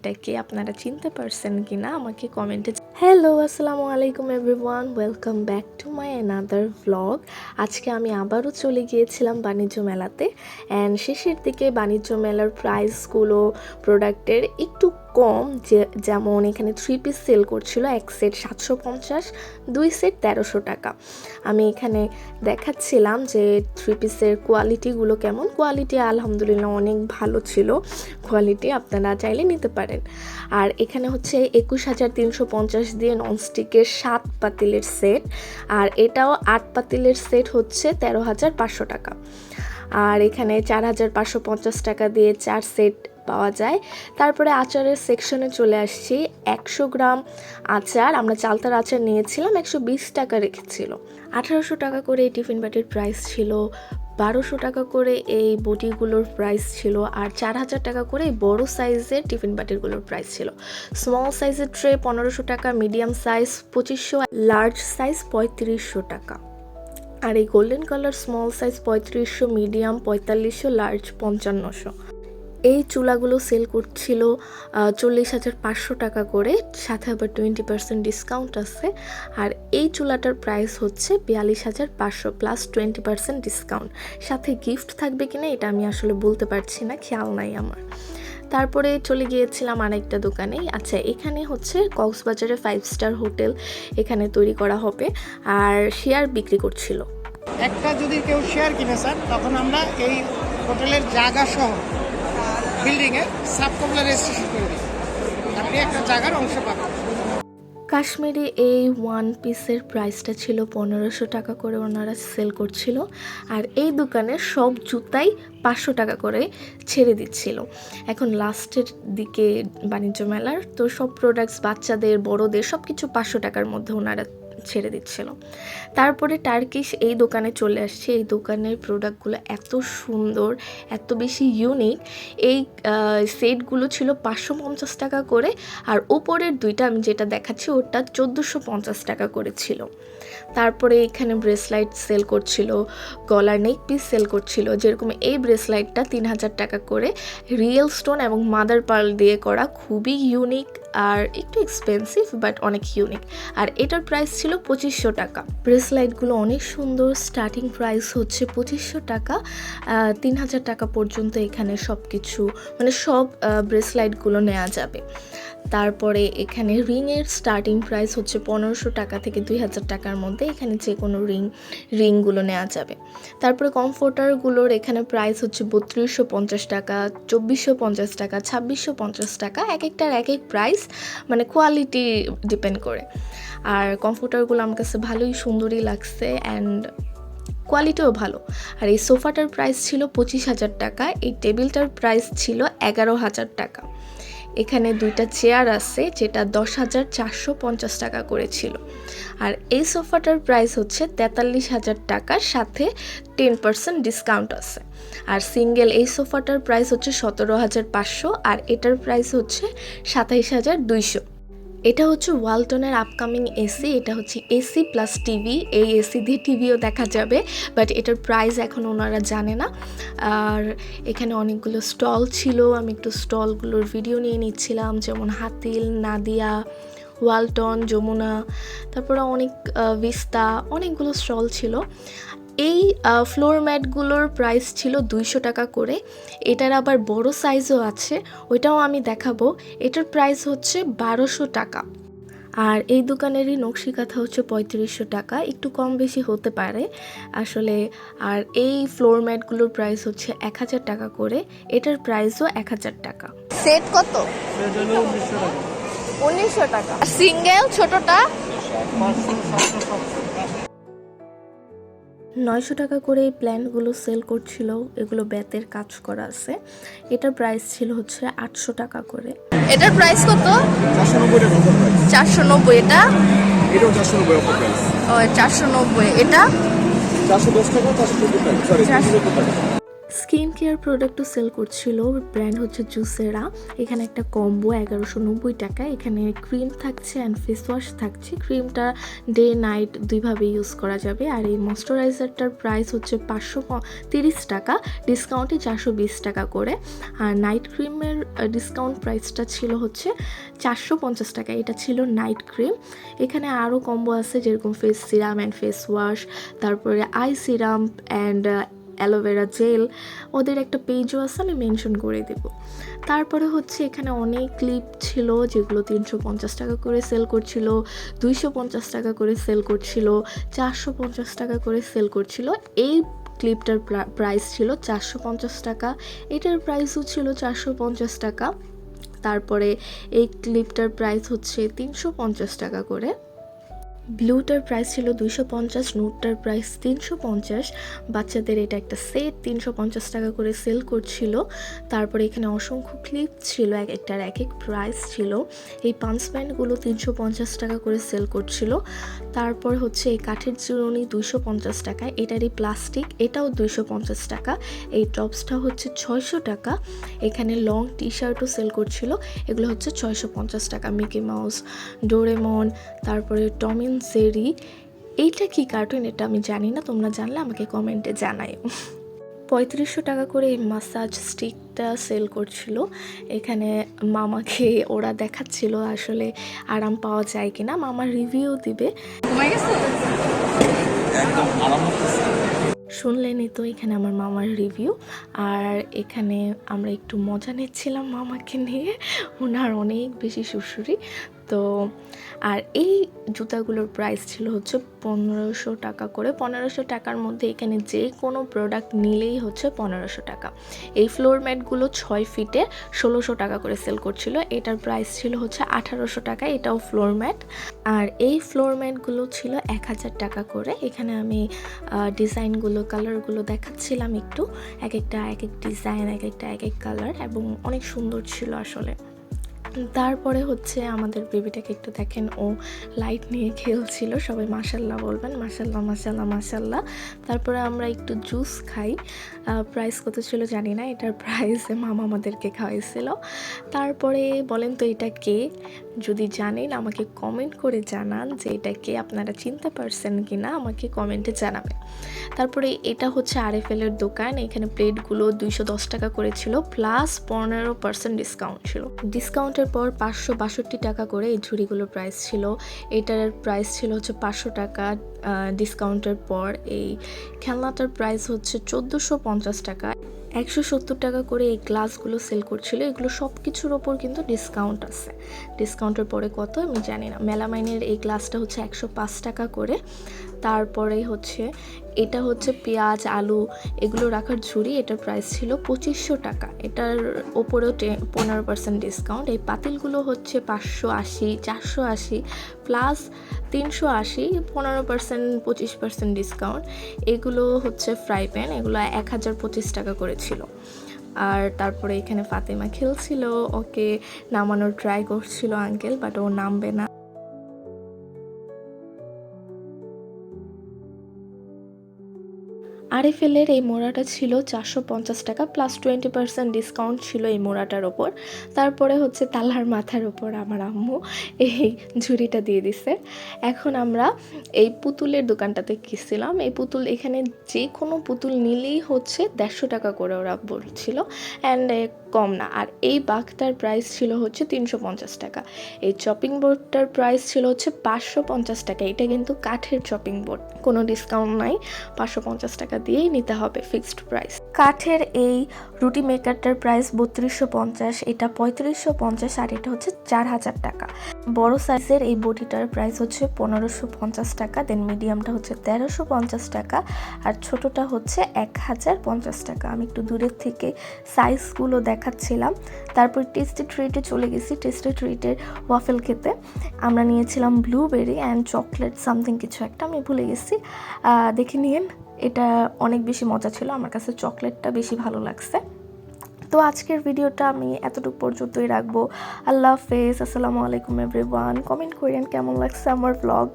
এটাকে আপনারা চিনতে পারছেন কি না আমাকে কমেন্টে হ্যালো আসসালামু আলাইকুম everyone welcome back to my another vlog আজকে আমি আবারও চলে গিয়েছিলাম বাণিজ্য মেলাতে অ্যান্ড শেষের দিকে বাণিজ্য মেলার প্রাইসগুলো প্রোডাক্টের একটু কম, যে, যেমন এখানে থ্রি পিস সেল করছিল, এক সেট সাতশো পঞ্চাশ, দুই সেট তেরোশো টাকা। আমি এখানে দেখাচ্ছিলাম যে থ্রি পিসের কোয়ালিটিগুলো কেমন। কোয়ালিটি আলহামদুলিল্লাহ অনেক ভালো ছিল। কোয়ালিটি আপনারা চাইলে নিতে পারেন। আর এখানে হচ্ছে একুশ হাজার তিনশো পঞ্চাশ দিয়ে ননস্টিকের সাত পাতিলের সেট আর এটাও আট পাতিলের সেট হচ্ছে তেরো হাজার পাঁচশো টাকা। আর এখানে চার হাজার পাঁচশো পঞ্চাশ টাকা দিয়ে চার সেট পাওয়া যায়। তারপরে আচারের সেকশনে চলে আসছি। একশো গ্রাম আচার, আমরা চালতার আচার নিয়েছিলাম, একশো বিশ টাকা রেখেছিল। আঠারোশো টাকা করে এই টিফিন বাটির প্রাইস ছিল। বারোশো টাকা করে এই বটিগুলোর প্রাইস ছিল। আর চার হাজার টাকা করে এই বড়ো সাইজের টিফিন বাটিরগুলোর প্রাইস ছিল। স্মল সাইজের ট্রে পনেরোশো টাকা মিডিয়াম সাইজ পঁচিশশো লার্জ সাইজ পঁয়ত্রিশশো টাকা। আর এই গোল্ডেন কালার স্মল সাইজ পঁয়ত্রিশশো মিডিয়াম পঁয়তাল্লিশশো লার্জ পঞ্চান্নশো। এই চুলাগুলো সেল করছিল চল্লিশ হাজার পাঁচশো টাকা করে। সাথে আবার টোয়েন্টি পার্সেন্ট ডিসকাউন্ট আছে। আর এই চুলাটার প্রাইস হচ্ছে বিয়াল্লিশ হাজার পাঁচশো প্লাস টোয়েন্টি পার্সেন্ট ডিসকাউন্ট সাথে গিফট থাকবে কিনা এটা আমি আসলে বলতে পারছি না, খেয়াল নাই আমার। তারপরে চলে গিয়েছিলাম আরেকটা দোকানে। আচ্ছা এখানে হচ্ছে কক্সবাজারে ফাইভ স্টার হোটেল এখানে তৈরি করা হবে। আর শেয়ার বিক্রি করছিল। একটা যদি কেউ শেয়ার কিনে স্যার তখন আমরা এই হোটেলের জায়গা সহ বিল্ডিংয়ে সাব কমলা রেজিস্ট্রেশন করে দিই আপনি একটা জায়গার অংশ পাবেন। কাশ্মীরি এই ওয়ান পিসের প্রাইসটা ছিল পনেরোশো টাকা করে ওনারা সেল করছিল। আর এই দোকানে সব জুতাই পাঁচশো টাকা করে ছেড়ে দিচ্ছিল। এখন লাস্টের দিকে বাণিজ্য মেলার, তো সব প্রোডাক্টস বাচ্চাদের, বড়দের সব কিছু পাঁচশো টাকার মধ্যে ওনারা ছেড়ে দিচ্ছিল। তারপরে টার্কিশ এই দোকানে চলে আসছে। এই দোকানের প্রোডাক্টগুলো এত সুন্দর, এত বেশি ইউনিক এই সেটগুলো ছিল পাঁচশো পঞ্চাশ টাকা করে। আর ওপরের দুইটা আমি যেটা দেখাচ্ছি, ওটা চোদ্দোশো পঞ্চাশ টাকা করে ছিল। তারপরে এখানে ব্রেসলাইট সেল করছিল, গলার নেক পিস সেল করছিল, যেরকম এই ব্রেসলাইটটা তিন হাজার টাকা করে রিয়েল স্টোন এবং মাদার পার্ল দিয়ে করা, খুবই ইউনিক আর একটু এক্সপেন্সিভ বাট অনেক ইউনিক আর এটার প্রাইস ছিল পঁচিশশো টাকা। ব্রেসলাইটগুলো অনেক সুন্দর স্টার্টিং প্রাইস হচ্ছে পঁচিশশো টাকা। তিন হাজার টাকা পর্যন্ত এখানে সব কিছু মানে সব ব্রেসলাইটগুলো নেওয়া যাবে। তারপরে এখানে রিংয়ের স্টার্টিং প্রাইস হচ্ছে পনেরোশো টাকা থেকে দুই হাজার টাকার মধ্যে। এখানে যে কোনো রিং, রিংগুলো নেওয়া যাবে। তারপরে কমফোর্টারগুলোর এখানে প্রাইস হচ্ছে বত্রিশশো পঞ্চাশ টাকা, চব্বিশশো পঞ্চাশ টাকা, ছাব্বিশশো পঞ্চাশ টাকা এক একটার এক এক প্রাইস মানে কোয়ালিটি ডিপেন্ড করে। আর কমফোর্টারগুলো আমার কাছে ভালোই সুন্দরই লাগছে অ্যান্ড কোয়ালিটিও ভালো। আর এই সোফাটার প্রাইস ছিল পঁচিশ হাজার টাকা, এই টেবিলটার প্রাইস ছিল এগারো হাজার টাকা। এখানে দুইটা চেয়ার আছে যেটা দশ হাজার চারশো পঞ্চাশ টাকা করেছিল। আর এই সোফাটার প্রাইস হচ্ছে তেতাল্লিশ হাজার টাকার সাথে টেন পার্সেন্ট ডিসকাউন্ট আছে। আর সিঙ্গেল এই সোফাটার প্রাইস হচ্ছে সতেরো হাজার পাঁচশো আর এটার প্রাইস হচ্ছে সাতাইশ হাজার দুইশো। এটা হচ্ছে ওয়ালটনের আপকামিং এসি, এটা হচ্ছে এসি প্লাস টিভি। এই এসি দিয়ে টিভিও দেখা যাবে বাট এটার প্রাইস এখন ওনারা জানে না। আর এখানে অনেকগুলো স্টল ছিল, আমি একটু স্টলগুলোর ভিডিও নিয়ে নিচ্ছিলাম, যেমন হাতিল, নাদিয়া, ওয়ালটন, যমুনা, তারপরে অনেক ভিস্তা, অনেকগুলো স্টল ছিল। এই ফ্লোর ম্যাটগুলোর প্রাইস ছিল দুইশো টাকা করে। এটার আবার বড় সাইজও আছে ওইটাও আমি দেখাবো। এটার প্রাইস হচ্ছে বারোশো টাকা। আর এই দোকানেরই নকশি কাঁথা হচ্ছে পঁয়ত্রিশশো টাকা একটু কম বেশি হতে পারে। আসলে আর এই ফ্লোর ম্যাটগুলোর প্রাইস হচ্ছে এক হাজার টাকা করে এটার প্রাইসও এক হাজার টাকা। সেট কত? উনিশশো টাকা। সিঙ্গেল ছোটটা? নয়শো টাকা করে এই প্ল্যানগুলো সেল করছিল এগুলো বেতের কাজ করা আছে। এটার প্রাইস ছিল হচ্ছে আটশো টাকা করে। এটার প্রাইস কত? চারশো নব্বই এটা? নব্বই চারশো নব্বই এটা? চারশো দশ টাকা চারশো নব্বই টাকা। স্কিন কেয়ার প্রোডাক্টও সেল করছিল, ব্র্যান্ড হচ্ছে জুসেরা। এখানে একটা কম্বো এগারোশো নব্বই টাকা, এখানে ক্রিম থাকছে অ্যান্ড ফেস ওয়াশ থাকছে। ক্রিমটা ডে নাইট দুইভাবে ইউজ করা যাবে। আর এই ময়শ্চারাইজারটার প্রাইস হচ্ছে পাঁচশো তিরিশ টাকা ডিসকাউন্টে চারশো বিশ টাকা করে। আর নাইট ক্রিমের ডিসকাউন্ট প্রাইসটা ছিল হচ্ছে চারশো পঞ্চাশ টাকা, এটা ছিল নাইট ক্রিম এখানে আরও কম্বো আছে যেরকম face serum and face wash তারপরে eye serum and aloe vera gel, ওদের একটা পেজও আছে, আমি মেনশন করে দেব। তারপরে হচ্ছে এখানে অনেক ক্লিপ ছিল যেগুলো তিনশো পঞ্চাশ টাকা করে সেল করছিল, দুইশো পঞ্চাশ টাকা করে সেল করছিল, চারশো পঞ্চাশ টাকা করে সেল করছিল। এই ক্লিপটার প্রাইস ছিল চারশো পঞ্চাশ টাকা, এটার প্রাইসও ছিল চারশো পঞ্চাশ টাকা। তারপরে এই ক্লিপটার প্রাইস হচ্ছে তিনশো পঞ্চাশ টাকা করে। ব্লুটার প্রাইস ছিল দুইশো পঞ্চাশ, নোটটার প্রাইস তিনশো পঞ্চাশ। বাচ্চাদের এটা একটা সেট, তিনশো পঞ্চাশ টাকা করে সেল করছিল। তারপরে এখানে অসংখ্য ক্লিপ ছিল, এক একটার এক এক প্রাইস ছিল। এই পাঞ্চ প্যান্টগুলো তিনশো পঞ্চাশ টাকা করে সেল করছিল। তারপর হচ্ছে এই কাঠের চিরুনি দুইশো পঞ্চাশ টাকা, এটারই প্লাস্টিক, এটাও দুইশো পঞ্চাশ টাকা, এই টপসটা হচ্ছে ছয়শো টাকা। এখানে লং টি শার্টও সেল করছিল, এগুলো হচ্ছে ছয়শো পঞ্চাশ টাকা, মিকি মাউস, ডোরেমন, তারপরে টমিন সেরি এইটা কি কার্টুন? এটা আমি জানি না, তোমরা জানলে আমাকে কমেন্টে জানাই পঁয়ত্রিশশো টাকা করে এই মাসাজ স্টিকটা সেল করছিল। এখানে মামাকে ওরা দেখাচ্ছিল আসলে আরাম পাওয়া যায় কিনা। মামা রিভিউ দিবে। একদম আরাম শুনলেনই তো এখানে আমার মামার রিভিউ আর এখানে আমরা একটু মজা নিচ্ছিলাম মামাকে নিয়ে। ওনার অনেক বেশি শ্বশুরি তো আর এই জুতাগুলোর প্রাইস ছিল হচ্ছে পনেরোশো টাকা করে। পনেরোশো টাকার মধ্যে এখানে যে কোনো প্রোডাক্ট নিলেই হচ্ছে পনেরোশো টাকা। এই ফ্লোর ম্যাটগুলো ছয় ফিটে ষোলোশো টাকা করে সেল করছিল। এটার প্রাইস ছিল হচ্ছে আঠারোশো টাকা, এটাও ফ্লোর ম্যাট আর এই ফ্লোর ম্যাটগুলো ছিল এক হাজার টাকা করে। এখানে আমি ডিজাইনগুলো কালারগুলো দেখাচ্ছিলাম একটু। এক একটা, এক এক ডিজাইন এক একটা, এক এক কালার এবং অনেক সুন্দর ছিল আসলে। তারপরে হচ্ছে আমাদের বেবিটাকে একটু দেখেন, ও লাইট নিয়ে খেলছিল। সবাই মাসাল্লাহ বলবেন মাসাল্লাহ মাসাল্লাহ মাসাল্লাহ তারপরে আমরা একটু জুস খাই। প্রাইস কত ছিল জানি না, এটার প্রাইসে মামা আমাদেরকে খাওয়াইছিল। তারপরে বলেন তো এটা কে? যদি জানেন, আমাকে কমেন্ট করে জানান যে এটা কে। আপনারা চিনতে পারছেন কি না আমাকে কমেন্টে জানাবেন। তারপরে এটা হচ্ছে আরএফএলের দোকান, এখানে প্লেটগুলো দুইশো দশ টাকা করেছিল প্লাস পনেরো পার্সেন্ট ডিসকাউন্ট ছিল। ডিসকাউন্টের পর পাঁচশো বাষট্টি টাকা করে এই ঝুড়িগুলোর প্রাইস ছিল। এটার প্রাইস ছিল হচ্ছে পাঁচশো টাকা ডিসকাউন্টের পর এই খেলনাটার প্রাইস হচ্ছে চোদ্দোশো পঞ্চাশ টাকা। একশো সত্তর টাকা করে এই গ্লাসগুলো সেল করছিল। এগুলো সব কিছুর ওপর কিন্তু ডিসকাউন্ট আছে। ডিসকাউন্টের পরে কত আমি জানি না। মেলামাইনের এই গ্লাসটা হচ্ছে একশো পাঁচ টাকা করে। তারপরে হচ্ছে এটা হচ্ছে পেঁয়াজ, আলু এগুলো রাখার ঝুড়ি, এটার প্রাইস ছিল পঁচিশশো টাকা। এটার ওপরেও পনেরো পার্সেন্ট ডিসকাউন্ট এই পাতিলগুলো হচ্ছে পাঁচশো আশি, চারশো আশি প্লাস তিনশো আশি, পনেরো পার্সেন্ট পঁচিশ পার্সেন্ট ডিসকাউন্ট এগুলো হচ্ছে ফ্রাই প্যান এগুলো এক হাজার পঁচিশ টাকা করেছিল আর তারপরে এখানে ফাতেমা খেলছিল, ওকে নামানোর ট্রাই করছিল আঙ্কেল বাট ও নামবে না। আরএফএলের এই মোড়াটা ছিল চারশো পঞ্চাশ টাকা প্লাস টোয়েন্টি পার্সেন্ট ডিসকাউন্ট ছিল এই মোড়াটার ওপর। তারপরে হচ্ছে তালার মাথার ওপর আমার আম্মু এই ঝুড়িটা দিয়ে দিছে। এখন আমরা এই পুতুলের দোকানটাতে গেছিলাম। এই পুতুল এখানে যে কোনো পুতুল নিলেই হচ্ছে দেড়শো টাকা করে ওরা বলছিল অ্যান্ড কম না। আর এই বাঘটার প্রাইস ছিল হচ্ছে তিনশো পঞ্চাশ টাকা। এই চপিং বোর্ডটার প্রাইস ছিল হচ্ছে পাঁচশো পঞ্চাশ টাকা। এটা কিন্তু কাঠের চপিং বোর্ড কোনো ডিসকাউন্ট নাই, পাঁচশো পঞ্চাশ টাকা দিয়েই নিতে হবে ফিক্সড প্রাইস কাঠের এই রুটি মেকারটার প্রাইস বত্রিশশো পঞ্চাশ, এটা পঁয়ত্রিশশো পঞ্চাশ আর এটা হচ্ছে চার হাজার টাকা। বড় সাইজের এই বডিটার প্রাইস হচ্ছে পনেরোশো পঞ্চাশ টাকা দেন মিডিয়ামটা হচ্ছে তেরোশো পঞ্চাশ টাকা আর ছোটটা হচ্ছে এক হাজার পঞ্চাশ টাকা। আমি একটু দূরের থেকে সাইজগুলো দেখাচ্ছিলাম। তারপর টেস্টি ট্রিটে চলে গেছি টেস্টি ট্রিটের ওয়াফেল খেতে। আমরা নিয়েছিলাম ব্লুবেরি অ্যান্ড চকলেট সামথিং কিছু একটা, আমি ভুলে গেছি। দেখে নিন এটা অনেক বেশি মজা ছিল। আমার কাছে চকলেটটা বেশি ভালো লাগছে। তো আজকের ভিডিওটা আমি এতটুকু পর্যন্তই রাখব। আল্লাহ হাফেজ। আসসালামু আলাইকুম, এভরিওয়ান। কমেন্ট করেন কেমন লাগছে আমার ব্লগ